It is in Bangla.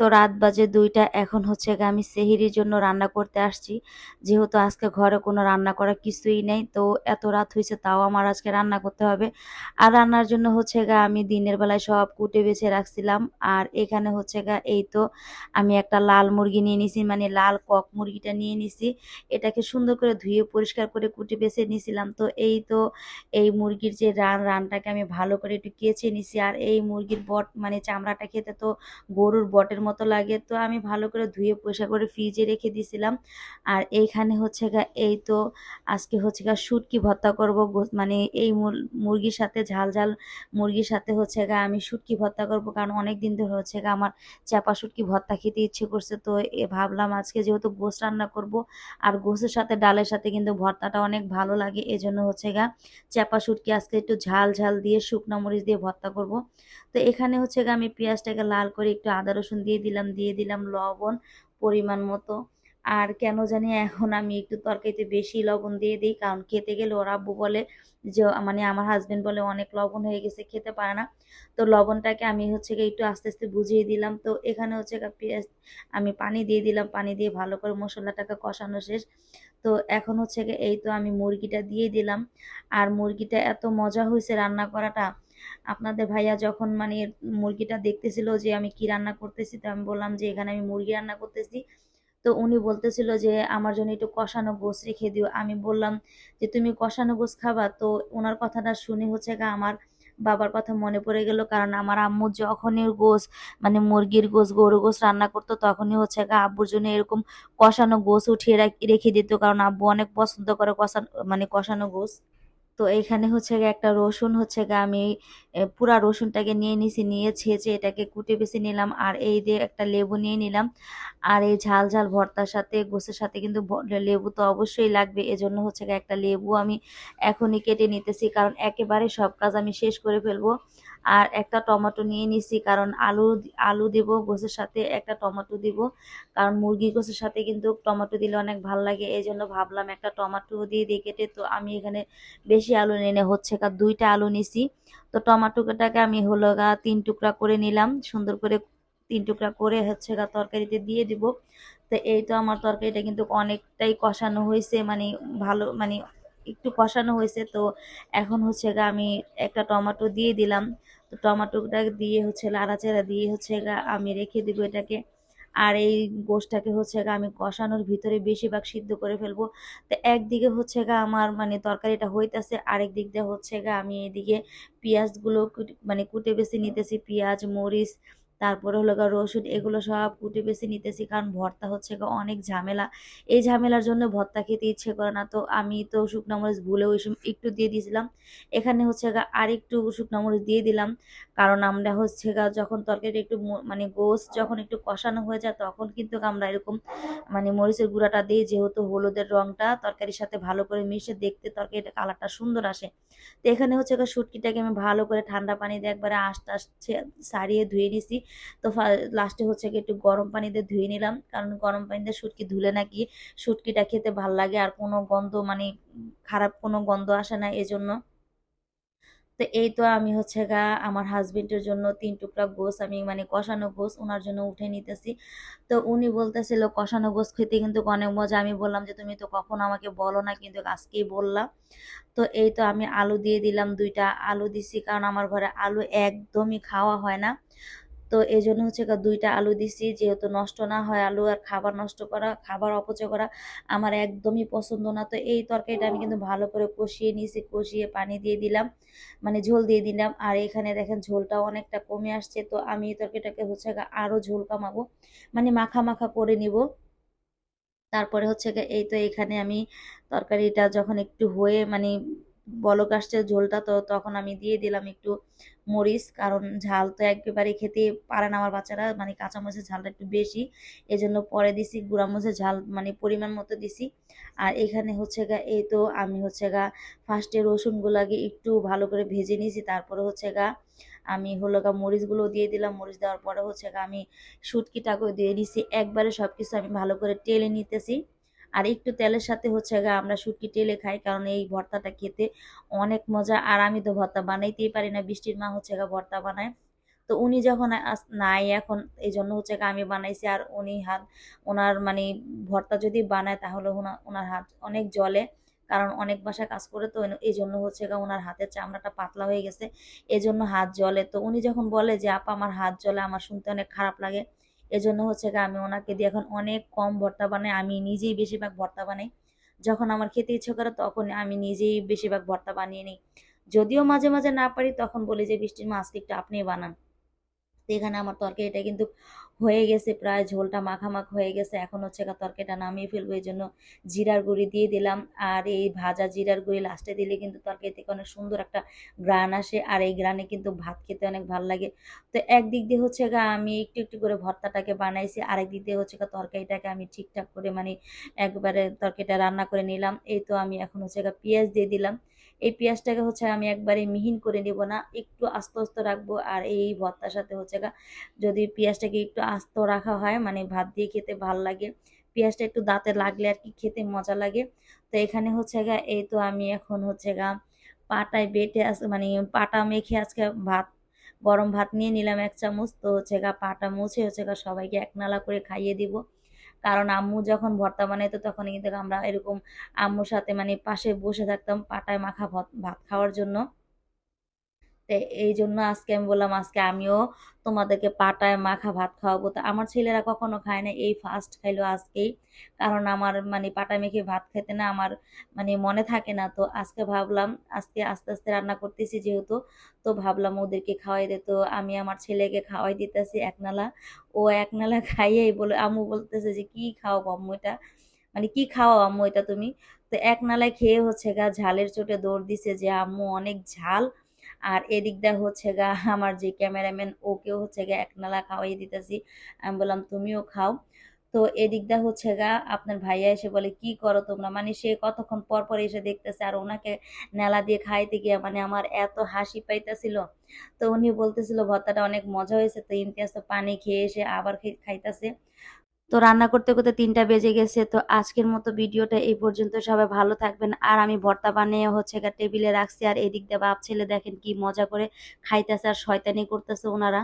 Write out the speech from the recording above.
তো রাত বাজে দুইটা, এখন হচ্ছে আমি সেহিরির জন্য রান্না করতে আসছি। যেহেতু আজকে ঘরে কোনো রান্না করার কিছুই নেই, তো এত রাত হয়েছে তাও আমার আজকে রান্না করতে হবে। আর রান্নার জন্য হচ্ছে গা আমি দিনের বেলায় সব কুটে বেছে রাখছিলাম। আর এখানে হচ্ছে গা এই তো আমি একটা লাল মুরগি নিয়ে নিছি মানে লাল কক মুরগিটা নিয়ে নিছি। এটাকে সুন্দর করে ধুয়ে পরিষ্কার করে কুটে বেছে নিছিলাম। তো এই তো এই মুরগির যে রান, রানটাকে আমি ভালো করে একটু কেচে নিছি। আর এই মুরগির বট মানে চামড়াটা খেতে তো গরুর বটের মতো লাগে। তো আমি ভালো করে ধুয়ে পয়সা করে ফ্রিজে রেখে দিয়েছিলাম আর এইখানে হচ্ছে গা, এই তো আজকে হচ্ছে গা শুটকি ভর্তা করব মানে এই মুরগির সাথে ঝাল ঝাল মুরগির সাথে হচ্ছে গা আমি শুটকি ভর্তা করব। কারণ অনেক দিন ধরে হচ্ছে গা আমার চাপা শুটকি ভর্তা খেতে ইচ্ছে করছে। তো এ ভাবলাম আজকে যেহেতু গোস রান্না করব, আর গোসের সাথে ডালের সাথে কিন্তু ভর্তাটা অনেক ভালো লাগে। এজন্য হচ্ছে গা চাপা শুটকি আজকে একটু ঝাল ঝাল দিয়ে শুকনো মরিচ দিয়ে ভর্তা করব। তো এখানে হচ্ছে গা আমি পেঁয়াজটাকে লাল করে একটু আদা রসুন দিয়ে দিলাম, দিয়ে দিলাম লবণ পরিমাণ মতো। আর কেন জানি এখন আমি একটু তরকারিতে বেশি লবণ দিয়ে দিই, কারণ খেতে গেলে ওর আব্বু বলে যে মানে আমার হাজবেন্ড বলে অনেক লবণ হয়ে গেছে, খেতে পারে না। তো লবণটাকে আমি হচ্ছে গিয়ে একটু আস্তে আস্তে বুঝিয়ে দিলাম। তো এখানে হচ্ছে পেঁয়াজ, আমি পানি দিয়ে দিলাম, পানি দিয়ে ভালো করে মশলাটাকে কষানো শেষ। তো এখন হচ্ছে গিয়ে এই তো আমি মুরগিটা দিয়ে দিলাম। আর মুরগিটা এত মজা হয়েছে রান্না করাটা। আপনাদের ভাইয়া যখন মানে মুরগিটা দেখতেছিল যে আমি কি রান্না করতেছি, তো আমি বললাম যে এখানে আমি মুরগি রান্না করতেছি। তো উনি বলতেছিল যে আমার জন্য একটু কষানো গোস রেখে দিও। আমি বললাম যে তুমি কষানো গোস খাবা? তো ওনার কথাটা শুনে হচ্ছে গা আমার বাবার কথা মনে পড়ে গেল। কারণ আমার আম্মু যখনই গোস মানে মুরগির গোস গরু গোস রান্না করতো, তখনই হচ্ছে গা আব্বুর জন্য এরকম কষানো গোস উঠিয়ে রেখে দিত। কারণ আব্বু অনেক পছন্দ করে কষানো মানে কষানো গোস তো এখানে হচ্ছে একটা রসুন হচ্ছে গিয়ে আমি পুরা রসুনটাকে নিয়ে নিছি, নিয়ে ছেঁচে এটাকে কুটে বেছে নিলাম আর এই দিয়ে একটা লেবু নিয়ে নিলাম। আর এই ঝাল ঝাল ভর্তার সাথে, গোসের সাথে কিন্তু লেবু তো অবশ্যই লাগবে। এজন্য হচ্ছে গিয়ে একটা লেবু আমি এখনই কেটে নিতেছি কারণ একেবারে সব কাজ আমি শেষ করে ফেলব। আর একটা টমেটো নিয়ে নিছি, কারণ আলু আলু দিব গোসের সাথে, একটা টমেটো দিব। কারণ মুরগি গোসের সাথে কিন্তু টমেটো দিলে অনেক ভালো লাগে এই জন্য ভাবলাম একটা টমেটো দিয়ে দিয়ে কেটে, তো আমি এখানে বেশি আলু নিয়ে হচ্ছে কার দুইটা আলু নিছি। তো টমাটোটাকে আমি হলো গা তিন টুকরা করে নিলাম, সুন্দর করে তিন টুকরা করে হচ্ছে গা তরকারিতে দিয়ে দিব। তো এই তো আমার তরকারিটা কিন্তু অনেকটাই কষানো হয়েছে মানে ভালো মানে একটু কষানো হয়েছে, তো এখন হচ্ছে গা আমি একটা টমেটো দিয়ে দিলাম। তো টমেটোটা দিয়ে হচ্ছে লাড়াচাড়া দিয়ে হচ্ছে গা আমি রেখে দিব এটাকে। আর এই গোশটাকে হচ্ছে গা আমি কষানোর ভিতরে বেশিরভাগ সিদ্ধ করে ফেলব। তো একদিকে হচ্ছে গা আমার মানে তরকারিটা হইতেছে, আরেক দিক দিয়ে হচ্ছে গা আমি এদিকে পেঁয়াজগুলো মানে কুটে বেছে নিতেছি, পেঁয়াজ, মরিচ তারপরে হলো গা রসুন এগুলো সব কুটে বেশি নিতেছি, কারণ ভর্তা হচ্ছে অনেক ঝামেলা। এই ঝামেলার জন্য ভর্তা খেতে ইচ্ছে করে না। তো আমি তো শুকনো মরিচ ভুলেও একটু দিয়ে দিয়েছিলাম। এখানে হচ্ছে গা আর একটু শুকনো মরিচ দিয়ে দিলাম। কারণ আমরা হচ্ছে গা যখন তরকারিটা একটু মানে গোস যখন একটু কষানো হয়ে যায়, তখন কিন্তু আমরা এরকম মানে মরিচের গুঁড়াটা দিই, যেহেতু হলুদের রঙটা তরকারির সাথে ভালো করে মিশে দেখতে তরকারিটা কালারটা সুন্দর আসে। তো এখানে হচ্ছে গা শুটকিটাকে আমি ভালো করে ঠান্ডা পানি দিয়ে একবারে আস্তে আস্তে সারিয়ে ধুয়ে নিছি। তো লাস্টে হচ্ছে কি একটু গরম পানি দিয়ে ধুয়ে নিলাম। কারণ গরম পানি দিয়ে শুটকি ধুলে নাকি শুটকিটা খেতে ভালো লাগে আর কোনো গন্ধ মানে খারাপ কোনো গন্ধ আসে না এজন্য। তো এই তো আমি হচ্ছে গা আমার হাজবেন্ডের জন্য তিন টুকরা গোস আমি মানে কষানো গোস ওনার জন্য উঠে নিতেছি। তো উনি বলতেছিল কষানো গোস খেতে কিন্তু অনেক মজা। আমি বললাম যে, তুমি তো কখনো আমাকে বলো না, কিন্তু আজকেই বললাম। তো এই তো আমি আলু দিয়ে দিলাম দুইটা। আলু দিছি কারণ আমার ঘরে আলু একদমই খাওয়া হয় না। তো এই জন্য হচ্ছে দুইটা আলু দিছি। যেহেতু নষ্ট না হয় আলু আর খাবার নষ্ট করা, খাবার অপচয় করা আমার একদমই পছন্দ না। তো এই তরকারিটা আমি কিন্তু ভালো করে কষিয়ে নিয়েছি, কষিয়ে পানি দিয়ে দিলাম মানে ঝোল দিয়ে দিলাম। আর এখানে দেখেন ঝোলটা অনেকটা কমে আসছে। তো আমি এই তরকারিটাকে হচ্ছে আরও ঝোল কামাবো মানে মাখা মাখা করে নিব। তারপরে হচ্ছে এই তো এখানে আমি তরকারিটা যখন একটু হয়ে মানে বলক আসছে, ঝোলটা তো তখন আমি দিয়ে দিলাম একটু মরিচ, কারণ ঝাল তো একেবারে খেতে পারে না আমার বাচ্চারা মানে কাঁচামরিচের ঝালটা একটু বেশি। এজন্য পরে দিছি গুঁড়া গুঁড়ামরিচের ঝাল মানে পরিমাণ মতো দিছি। আর এখানে হচ্ছে গা, এই তো আমি হচ্ছে গা ফার্স্টে রসুনগুলাকে একটু ভালো করে ভেজে নিয়েছি, তারপরে হচ্ছে গা আমি হলো গা মরিচগুলো দিয়ে দিলাম। মরিচ দেওয়ার পরে হচ্ছে গা আমি শুটকিটাকেও দিয়ে দিছি। একবারে সব কিছু আমি ভালো করে টেলে নিতেছি। আর একটু তেলের সাথে হচ্ছে গা আমরা শুটকি টেলে খাই, কারণ এই ভর্তাটা খেতে অনেক মজা। আর আমি তো ভর্তা বানাইতেই পারি না, বৃষ্টির মা হচ্ছে গা ভর্তা বানায়। তো উনি যখন নাই এখন এই জন্য হচ্ছে গিয়ে আমি বানাইছি আর উনি হাত, ওনার মানে ভর্তা যদি বানায় তাহলে ওনার হাত অনেক জলে কারণ অনেক বাসায় কাজ করে তো এই জন্য হচ্ছে গিয়ে ওনার হাতের চামড়াটা পাতলা হয়ে গেছে, এজন্য হাত জলে তো উনি যখন বলে যে, আপা, আমার হাত জলে আমার শুনতে অনেক খারাপ লাগে। এজন্য হচ্ছে কি আমি ওনাকে দিয়ে এখন অনেক কম ভর্তা বানাই, আমি নিজেই বেশিরভাগ ভর্তা বানাই। যখন আমার খেতে ইচ্ছে করে তখন আমি নিজেই বেশিরভাগ ভর্তা বানিয়ে নিই। যদিও মাঝে মাঝে না পারি, তখন বলি যে, বৃষ্টির মাছ একটু আপনি বানান। তো এখানে আমার তরকারিটা কিন্তু হয়ে গেছে, প্রায় ঝোলটা মাখামাখ হয়ে গেছে। এখন হচ্ছে তরকারিটা নামিয়ে ফেলব, এই জন্য জিরার গুঁড়ি দিয়ে দিলাম। আর এই ভাজা জিরার গুঁড়ি লাস্টে দিলে কিন্তু তরকারি থেকে অনেক সুন্দর একটা গ্রান আসে, আর এই গ্রানে কিন্তু ভাত খেতে অনেক ভালো লাগে। তো একদিক দিয়ে হচ্ছে গা আমি একটু একটু করে ভর্তাটাকে বানাইছি আরেক দিক দিয়ে হচ্ছে গা তরকারিটাকে আমি ঠিকঠাক করে মানে একবারে তরকারিটা রান্না করে নিলাম। এই তো আমি এখন হচ্ছে গা পেঁয়াজ দিয়ে দিলাম। এই পেঁয়াজটাকে হচ্ছে আমি একবারে মিহিন করে নেব না, একটু আস্ত আস্ত রাখব আর এই ভর্তার সাথে হচ্ছে যদি পেঁয়াজটাকে একটু আস্ত রাখা হয় মানে ভাত দিয়ে খেতে ভালো লাগে, পেঁয়াজটা একটু দাঁতে লাগলে আর কি খেতে মজা লাগে। তো এখানে হচ্ছে গা এই তো আমি এখন হচ্ছে গা পাটায় বেটে আস মানে পাটা মেখে আজকে ভাত, গরম ভাত নিয়ে নিলাম এক চামচ, তো হচ্ছে গা পাটা মুছে হচ্ছে গা সবাইকে এক নালা করে খাইয়ে দিব। কারণ আম্মু যখন ভর্তা বানাইতো তখন কিন্তু আমরা এরকম আম্মুর সাথে মানে পাশে বসে থাকতাম পাটায় মাখা ভাত খাওয়ার জন্য। তো এই জন্য আজকে আমি বললাম, আজকে আমিও তোমাদেরকে পাটায় মাখা ভাত খাওয়াবো। তো আমার ছেলেরা কখনো খায় না, এই ফার্স্ট খাইলো আজকেই। কারণ আমার মানে পাটা মেখে ভাত খেতে না আমার মানে মনে থাকে না। তো আজকে ভাবলাম, আজকে আস্তে আস্তে রান্না করতেছি যেহেতু, তো ভাবলাম ওদেরকে খাওয়াই দিত আমি আমার ছেলেকে খাওয়াই দিতেছি একনালা ও একনালা খাইয়েই বলে, আম্মু বলতেছে যে, কি খাও আম্মু এটা? মানে কি খাওয়াও আম্মু এটা তুমি? তো এক নালায় খেয়ে হচ্ছে গা ঝালের চোটে দৌড় দিছে যে, আম্মু অনেক ঝাল আর এদিকটা হচ্ছে গা, আমার যে ক্যামেরাম্যান, ওকেও হচ্ছে গা এক নালা খাওয়াই দিতেছি। আমি বললাম, তুমিও খাও। তো এদিকটা হচ্ছে গা, আপনার ভাইয়া এসে বলে, কি করো তোমরা? মানে সে কতক্ষণ পর পর এসে দেখতেছে আর ওনাকে নেলা দিয়ে খাইতে গিয়ে মানে আমার এত হাসি পাইতেছিল। তো উনি বলতেছিল, ভর্তাটা অনেক মজা হয়েছে, তো ইমতিয়াজ তো পানি খেয়ে এসে আবার খাইতেছে। তো রান্না করতে করতে তিনটা বেজে গেছে। তো আজকের মতো ভিডিওটা এই পর্যন্ত। সবাই ভালো থাকবেন। আর আমি ভর্তা বানিয়ে হচ্ছে টেবিলে রাখছি। আর এদিক দিয়ে বাপ ছেলে দেখেন কি মজা করে খাইতেছে আর শয়তানি করতেছে ওনারা।